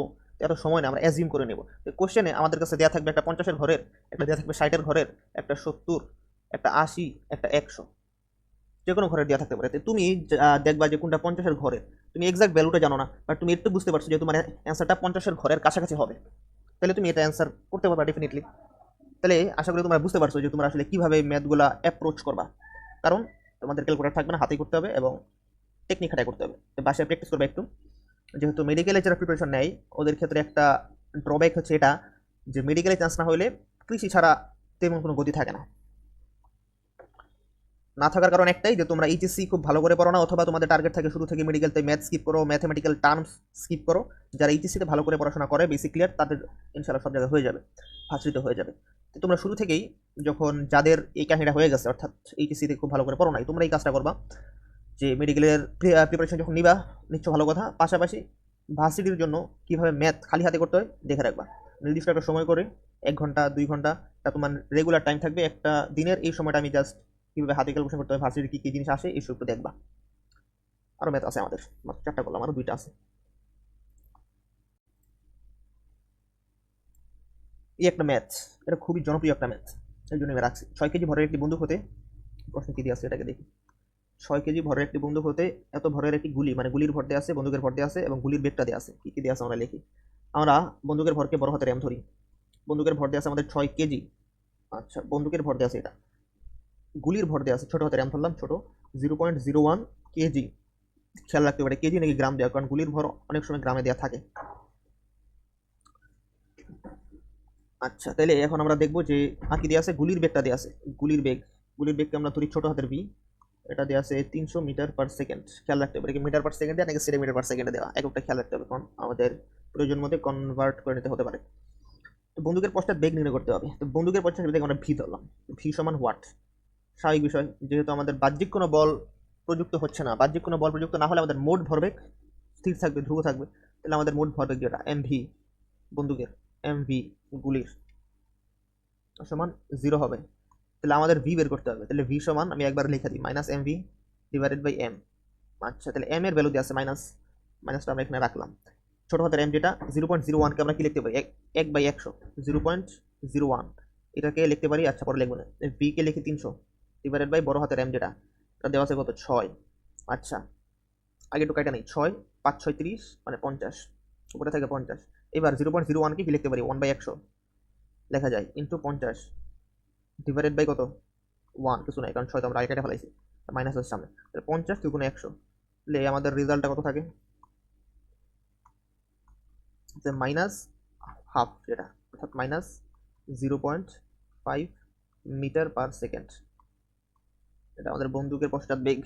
এত সময় না, আমরা অ্যাজিউম করে নেব। কোশ্চেনে আমাদের কাছে দেওয়া থাকবে একটা পঞ্চাশের ঘরের, একটা দেওয়া থাকবে ষাটের ঘরের, একটা সত্তর, একটা আশি, একটা একশো। যে কোনো ঘরের দেওয়া থাকতে পারে। তুমি দেখবা যে কোনটা পঞ্চাশের ঘরের। তুমি এক্সাক্ট ভ্যালুটা জানো না বাট তুমি একটু বুঝতে পারছ যে তোমার অ্যান্সারটা পঞ্চাশের ঘরের কাছাকাছি হবে। তাহলে তুমি এটা অ্যান্সার করতে পারবা ডেফিনেটলি তাহলে আশা করি তোমরা বুঝতে পারছ যে তোমরা আসলে কীভাবে ম্যাথগুলা অ্যাপ্রোচ করবা। কারণ তোমাদের ক্যালকুলেটার থাকবে না, হাতেই করতে হবে এবং টেকনিক খাটাই করতে হবে। বাসায় প্র্যাকটিস করবে একটু। যেহেতু মেডিকেলে যারা প্রিপারেশন নেয়, ওদের ক্ষেত্রে একটা ড্রব্যাক হচ্ছে এটা যে মেডিকেলে চান্স না হলে কৃষি ছাড়া তেমন কোনো গতি থাকে না। না থাকার কারণ একটাই যে তোমরা এইচএসসি খুব ভালো করে পড়ো না, অথবা তোমাদের টার্গেট থাকে শুরু থেকে মেডিকেলতে ম্যাথ স্কিপ করো ম্যাথমেটিক্যাল টার্মস স্কিপ করো। যারা এইচএসসিতে ভালো করে পড়াশোনা করে বেসিক ক্লিয়ার তাদের ইনশাল্লাহ সব জায়গায় হয়ে যাবে ভাষিত হয়ে যাবে। তো তোমরা শুরু থেকেই যখন যাদের এই কাহিনীটা হয়ে গেছে, অর্থাৎ এইচএসসিতে খুব ভালো করে পড়ো নাই, তোমরা এই কাজটা করবা যে মেডিকেলের প্রিপারেশন যখন নিবা, নিচ্ছ ভালো কথা, পাশাপাশি ভার্সিটির জন্য কীভাবে ম্যাথ খালি হাতে করতে হয়, দেখে রাখবা। নির্দিষ্ট একটা সময় করে, এক ঘণ্টা, দুই ঘণ্টা, তা তোমার রেগুলার টাইম থাকবে, একটা দিনের, এই সময়টা আমি জাস্ট কীভাবে হাতে ক্যালকুলেশন করতে হয় ভার্সিটির কী কী জিনিস আসে এইসব একটু দেখবা। আরও ম্যাথ আছে আমাদের, মাত্র চারটা করলাম আরও দুইটা আছে। এই একটা ম্যাথ এটা খুবই জনপ্রিয় একটা ম্যাথ এই জন্য আমি রাখছি। ছয় কেজি ভরের একটি বন্দুক হতে, প্রশ্ন কি দিয়ে আছে এটাকে দেখি। ছয় কেজি ভরের একটি বন্দুক হতে, এত ভরের একটি গুলি মানে গুলির ভর দেওয়া আছে, বন্দুকের ভর দেওয়া আছে, এবং গুলির বেগটা দিয়ে আছে, কি কি দিয়ে আছে আমরা লিখি। আমরা বন্দুকের ভরকে বড় হাতের এম ধরি। বন্দুকের ভর দেওয়া আছে আমাদের ছয় কেজি। আচ্ছা বন্দুকের ভর দেওয়া আছে এটা। গুলির ভর দেওয়া আছে। ছোট হাতের এম ধরলাম ছোট। Zero point zero one KG খেয়াল রাখতে পারে কেজি নাকি গ্রাম দেওয়া কারণ গুলির ভর অনেক সময় গ্রামে দেওয়া থাকে। আচ্ছা তাহলে এখন আমরা দেখব যে, আর কি দেওয়া আছে? গুলির বেগটা দেওয়া আছে। গুলির বেগ। গুলির বেগকে আমরা ধরি ছোট হাতের বি এটা দেওয়া আছে তিনশো মিটার পার সেকেন্ড। খেয়াল রাখতে হবে মিটার পার সেকেন্ডে নাকি সেন্টিমিটার পার সেকেন্ডে দেওয়া এক একটা খেয়াল রাখতে হবে, কারণ আমাদের প্রয়োজন মধ্যে কনভার্ট করে নিতে হতে পারে। তো বন্দুকের পশ্চাৎ বেগ নির্ণয় করতে হবে। তো বন্দুকের পশ্চাৎ বেগ আমরা ভি ধরলাম। ভি সমান হোয়াট স্বাভাবিক বিষয়, যেহেতু আমাদের বাহ্যিক কোনো বল প্রযুক্ত হচ্ছে না, বাহ্যিক কোনো বল প্রযুক্ত না হলে আমাদের মোট ভরবেগ স্থির থাকবে, ধ্রুব থাকবে, তাহলে আমাদের মোট ভরবেগ যেটা এম ভি বন্দুকের এম ভি গুলির সমান জিরো হবে। তাহলে আমাদের ভি বের করতে হবে, তাহলে ভি সমান আমি একবার লিখে দিই minus M V divided by M আচ্ছা তাহলে এম এর ভ্যালু দিয়ে আছে মাইনাস মাইনাসটা আমরা এখানে রাখলাম। ছোটো হাতের এম যেটা জিরো পয়েন্ট জিরো ওয়ানকে আমরা কি লিখতে পারি? এক বাই একশো জিরো পয়েন্ট জিরো ওয়ান এটাকে লিখতে পারি আচ্ছা পরে লিখব না ভি কে লিখি তিনশো। ডিভাইডেড বাই বড় হাতের এম যেটা এটা দেওয়া আছে কত? ছয়। আচ্ছা আগে একটু কাটা নেই, ছয়, পাঁচ, ছয়, তিরিশ মানে পঞ্চাশ। উপরে থাকে পঞ্চাশ। এবার জিরো পয়েন্ট জিরো ওয়ানকে কি লিখতে পারি ওয়ান বাই একশো। লেখা যায় ইন্টু পঞ্চাশ ডিভাইডেড বাই কত? ওয়ান কিছু নাই, কারণ ছয় তো আমরা আগে কেটে ফেলাইছি মাইনাস আছে সামনে। তাহলে পঞ্চাশ দুগুণ একশো। তাহলে আমাদের রেজাল্টটা কত থাকে? যে মাইনাস হাফ যেটা, অর্থাৎ minus zero point five metre per second এটা আমাদের বন্দুকের পশ্চাৎ বেগ।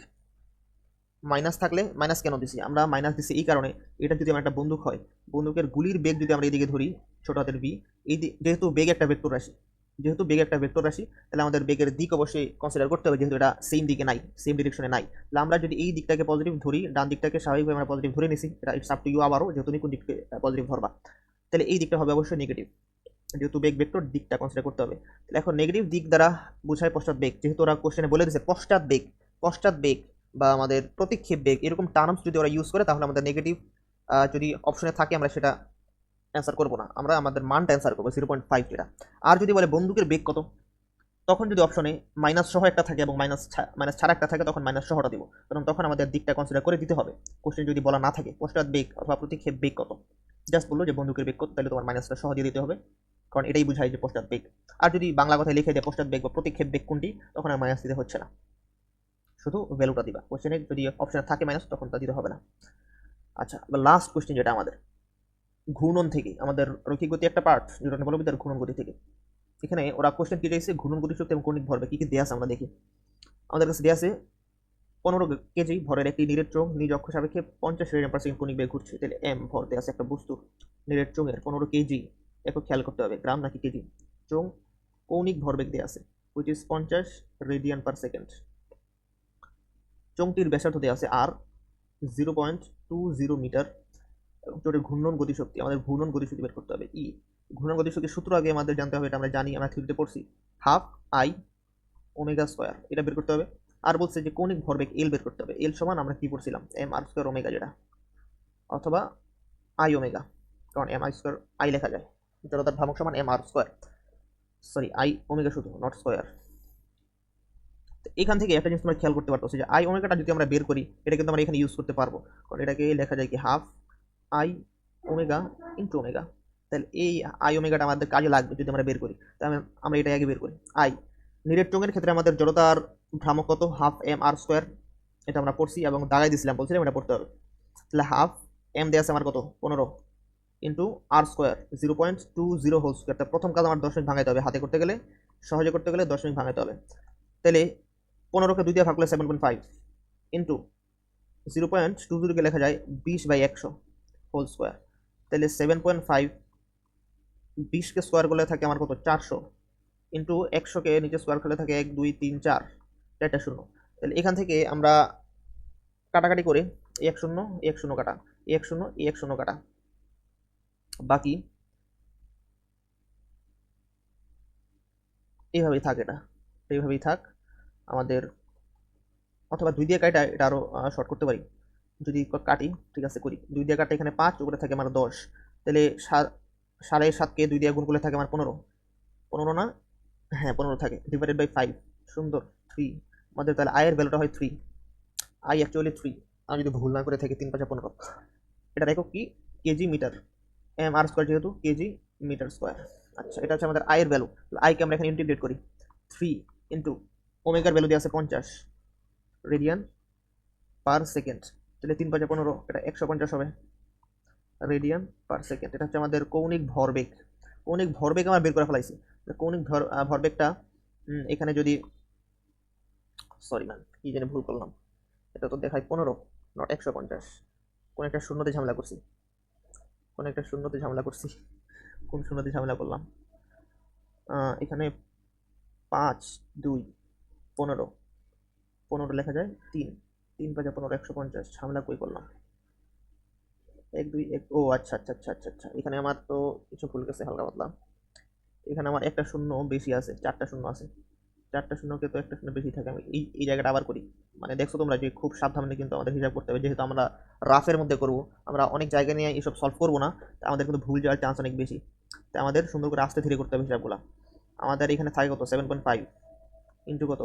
মাইনাস থাকলে মাইনাস কেন দিছি? আমরা মাইনাস দিছি এই কারণে। এটা যদি আমার একটা বন্দুক হয়, বন্দুকের গুলির বেগ যদি আমরা এইদিকে ধরি, ছোট হাতের বি এই যেহেতু বেগ একটা ভেক্টর রাশি, যেহেতু বেগ একটা ভেক্টর রাশি, তাহলে আমাদের বেগের দিক অবশ্যই কনসিডার করতে হবে, যেহেতু এটা সেম দিকে নাই সেম ডিরেকশনে নাই। তাহলে আমরা যদি এই দিকটাকে পজিটিভ ধরি, ডান দিকটাকে স্বাভাবিকভাবে আমরা পজিটিভ ধরে নিছি, এটা ইটস আপ টু ইউ আবারও, যেহেতু তুমি কোন দিককে পজিটিভ ধরবা। তাহলে এই দিকটা হবে অবশ্যই নেগেটিভ যেহেতু বেগ ভেক্টর দিকটা কনসিডার করতে হবে। তাহলে এখন নেগেটিভ দিক দ্বারা বোঝায় পশ্চাৎ বেগ। যেহেতু ওরা কোশ্চেনে বলে দিয়েছে পশ্চাৎ বেগ পশ্চাৎ বেগ বা আমাদের প্রতিক্ষেপ বেগ, এরকম টার্মস যদি ওরা ইউজ করে, তাহলে আমাদের নেগেটিভ যদি অপশনে থাকে, আমরা সেটা অ্যান্সার করব না। আমরা আমাদের মানটা অ্যান্সার করব জিরো পয়েন্ট ফাইভ যেটা। আর যদি বলে বন্দুকের বেগ কত, তখন যদি অপশনে মাইনাস সহ একটা থাকে এবং মাইনাস মাইনাস ছাড়া একটা থাকে, তখন মাইনাস সহটা দিব। কারণ তখন আমাদের দিকটা কনসিডার করে দিতে হবে। কোশ্চেন যদি বলা না থাকে, পশ্চাৎ বেগ অথবা প্রতিক্ষেপ বেগ কত? জাস্ট বলল যে বন্দুকের বেগ কত, তাহলে তোমার মাইনাসটা সহ দিয়ে দিতে হবে। কারণ এটাই বুঝায় যে পশ্চাৎ বেগ। আর যদি বাংলা কথায় লিখে দেয় পশ্চাৎ বেগ বা প্রতিক্ষেপ বেগ কোনটি, তখন আর মাইনাস দিতে হচ্ছে না। শুধু ভ্যালুটা দিবা। কোশ্চেনে যদি অপশনে থাকে মাইনাস তখন তা দিতে হবে না। আচ্ছা এবার লাস্ট কোশ্চেন যেটা আমাদের। ঘূর্ণন থেকে, আমাদের রৈখিক গতি একটা পার্ট যেটা নিউটনের বলবিদ্যার ঘূর্ণন গতি থেকে। এখানে ওরা কোশ্চেন কি চাইছে? ঘূর্ণন গতিশক্তি এবং কৌণিক ভরবেগ কী কি দেয়া আছে আমরা দেখি। আমাদের কাছে দেয়া আছে পনেরো কেজি ভরের একটি নিরেট চোখ নিজ অক্ষ সাপেক্ষে পঞ্চাশ রেডিয়ান পার সেকেন্ড কৌণিক বেগ ঘুরছে। তাহলে এম ভর দেয়া আছে একটা বস্তু। নিরেট চোঙের পনেরো কেজি একটু খেয়াল করতে হবে, গ্রাম নাকি কেজি? চোং কৌণিক ভরবেগ দেয়া আছে উইচ ইজ পঞ্চাশ রেডিয়ান পার সেকেন্ড চোঙটির ব্যাসার্ধ দেওয়া আছে আর zero point two zero metre চোটের ঘূর্ণন গতিশক্তি, আমাদের ঘূর্ণন গতিশক্তি বের করতে হবে ই ঘূর্ণন গতিশক্তির সূত্র আগে আমাদের জানতে হবে, এটা আমরা জানি, আমরা থিওরিতে পড়ছি হাফ আই ওমেগা স্কোয়ার এটা বের করতে হবে, আর বলছে যে কৌণিক ভরবেগ এল বের করতে হবে এল সমান আমরা কি পড়ছিলাম এম আর স্কোয়ার ওমেগা যেটা, অথবা আই ওমেগা কারণ এম আই স্কোয়ার আই লেখা যায়। জড়তার ভ্রামক সমান M R square. Sorry I omega শুধু নট স্কোয়ার এখান থেকে একটা জিনিস তোমরা খেয়াল করতে পারতো যে আই ওমেগাটা যদি আমরা বের করি, এটা কিন্তু আমরা এখানে ইউজ করতে পারব। কারণ এটাকে লেখা যায় কি half I omega into omega তাহলে এই আই ওমেগাটা আমাদের কাজে লাগবে যদি আমরা বের করি। তাহলে আমরা এটা আগে বের করি। আই নিরেট চোঙের ক্ষেত্রে আমাদের জড়তার ভ্রামক কত? হাফ এম আর স্কোয়ার এটা আমরা পড়ছি এবং দাগাই দিছিলাম, বলছিলাম এটা পড়তে হবে। তাহলে হাফ এম দেওয়া আছে আমার কত? পনেরো। Into R square zero point two zero whole square তার প্রথম কাজ আমার দশমিক ভাঙাইতে হবে হাতে করতে গেলে, সহজে করতে গেলে দশমিক ভাঙাইতে হবে। তাহলে পনেরোকে দুই দিয়ে ভাগ করলে seven point five into zero point two জিরোকে লেখা যায় বিশ বাই একশো হোল স্কোয়ার তাহলে সেভেন পয়েন্ট ফাইভ বিশকে স্কোয়ার করলে থাকে আমার কত? চারশো ইন্টু একশোকে নিচে স্কোয়ার করলে থাকে এক, দুই, তিন, চার। চারটা শূন্য। তাহলে এখান থেকে আমরা কাটাকাটি করে, এক শূন্য এক শূন্য কাটা, এক শূন্য এক শূন্য কাটা। বাকি এইভাবেই থাক এটা। এইভাবেই থাক। আমাদের অথবা দুই দিয়ে কাটা, এটা আরও শর্ট করতে পারি। যদি কাটি, ঠিক আছে, করি। দুই দিয়ে কাটা এখানে পাঁচ উপরে থাকে আমার দশ। তাহলে সাড়ে সাতকে দুই দিয়ে গুণ করলে থাকে আমার পনেরো। পনেরো না? হ্যাঁ পনেরো থাকে। ডিভাইডেড বাই ফাইভ সুন্দর। থ্রি আমাদের তাহলে আয়ের ভ্যালুটা হয় থ্রি আই অ্যাকচুয়ালি থ্রি আমি যদি ভুল না করে থাকি, তিন পাঁচা পনেরো। এটা দেখো কি? KG metre. M R square যেহেতু কেজি মিটার স্কোয়ার আচ্ছা এটা হচ্ছে আমাদের আয়ের ভ্যালু আইকে আমরা এখানে ইন্টিগ্রেট করি। থ্রি ইন্টু ওমেগার ভ্যালু দিয়ে আছে পঞ্চাশ রেডিয়ান পার সেকেন্ড তাহলে তিন পাঁচা পনেরো, এটা একশো পঞ্চাশ হবে রেডিয়ান পার সেকেন্ড এটা হচ্ছে আমাদের কৌণিক ভরবেগ। কৌণিক ভরবেগ আমরা বের করে ফেলাইছি। কৌণিক ভর ভরবেগটা এখানে যদি সরি ম্যাম কি জানি ভুল করলাম। এটা তো দেখায় পনেরো নট একশো পঞ্চাশ। কোন একটা শূন্যতে ঝামেলা করছি। কোন একটা শূন্যতে ঝামেলা করছি। কোন শূন্যতে ঝামেলা করলাম। এখানে পাঁচ, দুই, পনেরো। পনেরো লেখা যায়, তিন। তিন পাঁচা পনেরো, একশো পঞ্চাশ। ঝামেলা কই করলাম? এক, দুই, এক, ও আচ্ছা আচ্ছা আচ্ছা আচ্ছা আচ্ছা। এখানে আমার তো কিছু ভুল গেছে, হালকা পাতলা। এখানে আমার একটা শূন্য বেশি আছে, চারটা শূন্য আছে। চারটা শূন্যকে তো একটা শূন্য বেশি থাকে, আমি এই এই জায়গাটা আবার করি। মানে দেখছ তোমরা যে খুব সাবধানে কিন্তু আমাদের হিসাব করতে হবে, যেহেতু আমরা রাফের মধ্যে করব, আমরা অনেক জায়গা নিয়ে এইসব সলভ করব না আমাদের কিন্তু ভুল যাওয়ার চান্স অনেক বেশি। তাই আমাদের সুন্দর করে আস্তে ধীরে করতে হবে হিসাবগুলো। আমাদের এখানে থাকে কত? সেভেন পয়েন্ট ফাইভ ইন্টু কত?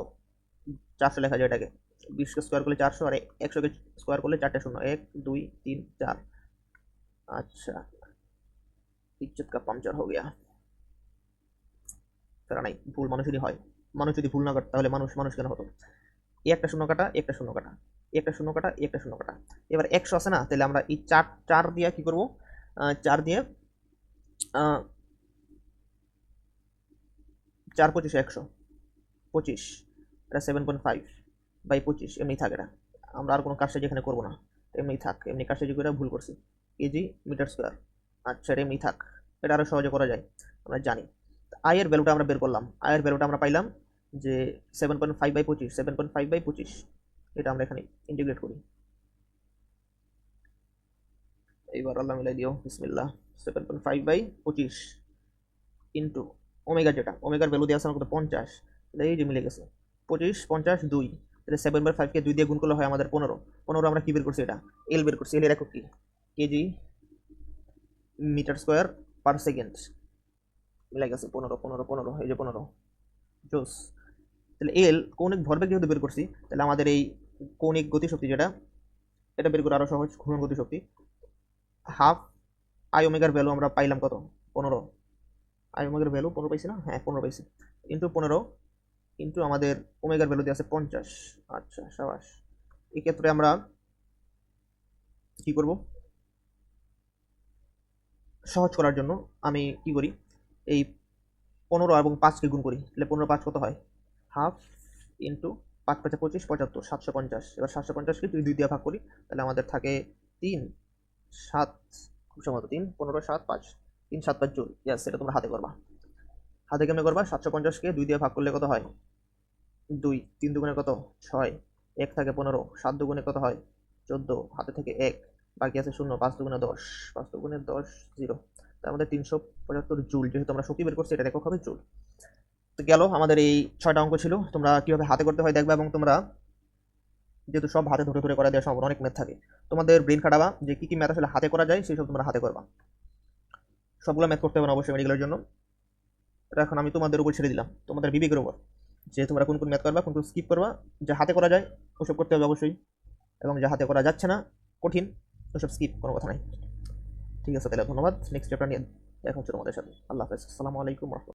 চারশো লেখা যায় এটাকে। বিশকে স্কোয়ার করলে চারশো, আর একশোকে স্কোয়ার করলে চারটে শূন্য। এক, দুই, তিন, চার। আচ্ছা। ইজ্জত কা পাংচার হয়ে গিয়া। তারা নাই, ভুল মানুষেরই হয়। মানুষ যদি ভুল না করতে তাহলে মানুষ মানুষ কেন হতো? এই একটা শূন্য কাটা একটা শূন্য কাটা একটা শূন্য কাটা একটা শূন্য কাটা। এবার একশো আছে না? তাহলে আমরা এই চার চার দিয়ে কি করব? চার দিয়ে চার পঁচিশ, একশো। পঁচিশ, এটা সেভেন পয়েন্ট ফাইভ বাই পঁচিশ, এমনি থাক এটা। আমরা আর কোনো কাজটা এখানে করব না। এমনি থাক, এমনি কাজটা করে ভুল করছি। কেজি মিটার স্কোয়ার আচ্ছা এটা এমনি থাক। এটা আরও সহজে করা যায়, আমরা জানি। আয়ের ভ্যালুটা আমরা বের করলাম। আয়ের ভ্যালুটা আমরা পাইলাম যে সেভেন পয়েন্ট ফাইভ বাই পঁচিশ সেভেন পয়েন্ট ফাইভ বাই পঁচিশ, এটা আমরা এখানে ইন্টিগ্রেট করি। এইবার আল্লাহ মিলাই দিও, বিসমিল্লাহ সেভেন পয়েন্ট ফাইভ বাই পঁচিশ ইন্টু ওমেগা যেটা ওমেগার ভ্যালু দিয়ে আছে আমার পঞ্চাশ, তাহলে এই যে মিলে গেছে, পঁচিশ, পঞ্চাশ, দুই, তাহলে সেভেন বাই ফাইভকে দুই দিয়ে গুণ করলে হয় আমাদের পনেরো পনেরো আমরা কি বের করছি এটা? এল বের করছি এল এর একক কি? KG metre square per second মিলে গেছে পনেরো পনেরো পনেরো, এই যে পনেরো, জোস। তাহলে এল কৌণিক ভরবেগ যেহেতু বের করছি, তাহলে আমাদের এই কৌণিক গতিশক্তি যেটা, এটা বের করা আরও সহজ ঘূর্ণন গতিশক্তি। হাফ আই ওমেগার ভ্যালু আমরা পাইলাম কত? পনেরো। আই ওমেগার ভ্যালু পনেরো পাইছি না? হ্যাঁ পনেরো পাইছি। ইন্টু পনেরো ইন্টু আমাদের ওমেগার ভ্যালু দিয়ে আছে পঞ্চাশ। আচ্ছা সাবাস। এক্ষেত্রে আমরা কি করব? সহজ করার জন্য আমি কি করি? এই পনেরো এবং পাঁচকে গুণ করি। তাহলে পনেরো পাঁচ কত হয়? হাফ ইন্টু পাঁচ পাঁচা পঁচিশ, পঁচাত্তর, সাতশো পঞ্চাশ। এবার সাতশো পঞ্চাশকে যদি দুই দিয়ে ভাগ করি, তাহলে আমাদের থাকে তিন, সাত, খুব সম্ভবত তিন, পনেরো, সাত, পাঁচ, তিন, সাত, পাঁচ, জুল। ইয়াস সেটা তোমরা হাতে করবা। হাতে কেমনে করবা? সাতশো পঞ্চাশকে দুই দিয়ে ভাগ করলে কত হয়? দুই। তিন দুগুণে কত? ছয়। এক থাকে পনেরো, সাত দুগুণে কত হয়? চোদ্দ। হাতে থেকে এক। বাকি আছে শূন্য, পাঁচ দুগুণে দশ। পাঁচ দুগুণে দশ, জিরো। তার মধ্যে তিনশো পঁচাত্তর জুল। যেহেতু আমরা শক্তি বের করছি, এটা একক হবে জুল। তো গেল, আমাদের এই ছয়টা অঙ্ক ছিল। তোমরা কীভাবে হাতে করতে হয় দেখবে এবং তোমরা যেহেতু সব হাতে ধরে ধরে করা দেওয়া সম্ভব, অনেক ম্যাথ থাকে। তোমাদের ব্রেন খাটাবা যে কী কী ম্যাথ আসলে হাতে করা যায়, সেই সব তোমরা হাতে করবা। সবগুলো ম্যাথ করতে হবে না অবশ্যই মেডিকেলের জন্য। এখন আমি তোমাদের উপর ছেড়ে দিলাম। তোমাদের বিবেকের উপর। যে তোমরা কোন কোন ম্যাথ করবা, কোন কোন স্কিপ করবা, যা হাতে করা যায়, ওসব করতে হবে অবশ্যই। এবং যা হাতে করা যাচ্ছে না, কঠিন, ওসব স্কিপ কোনো কথা নাই। ঠিক আছে, তাহলে ধন্যবাদ। নেক্সট চ্যাপ্টার নিয়ে দেখা হচ্ছে তোমাদের সাথে। আল্লাহ হাফেজ। আসসালামু আলাইকুম রহমতুল্লাহ।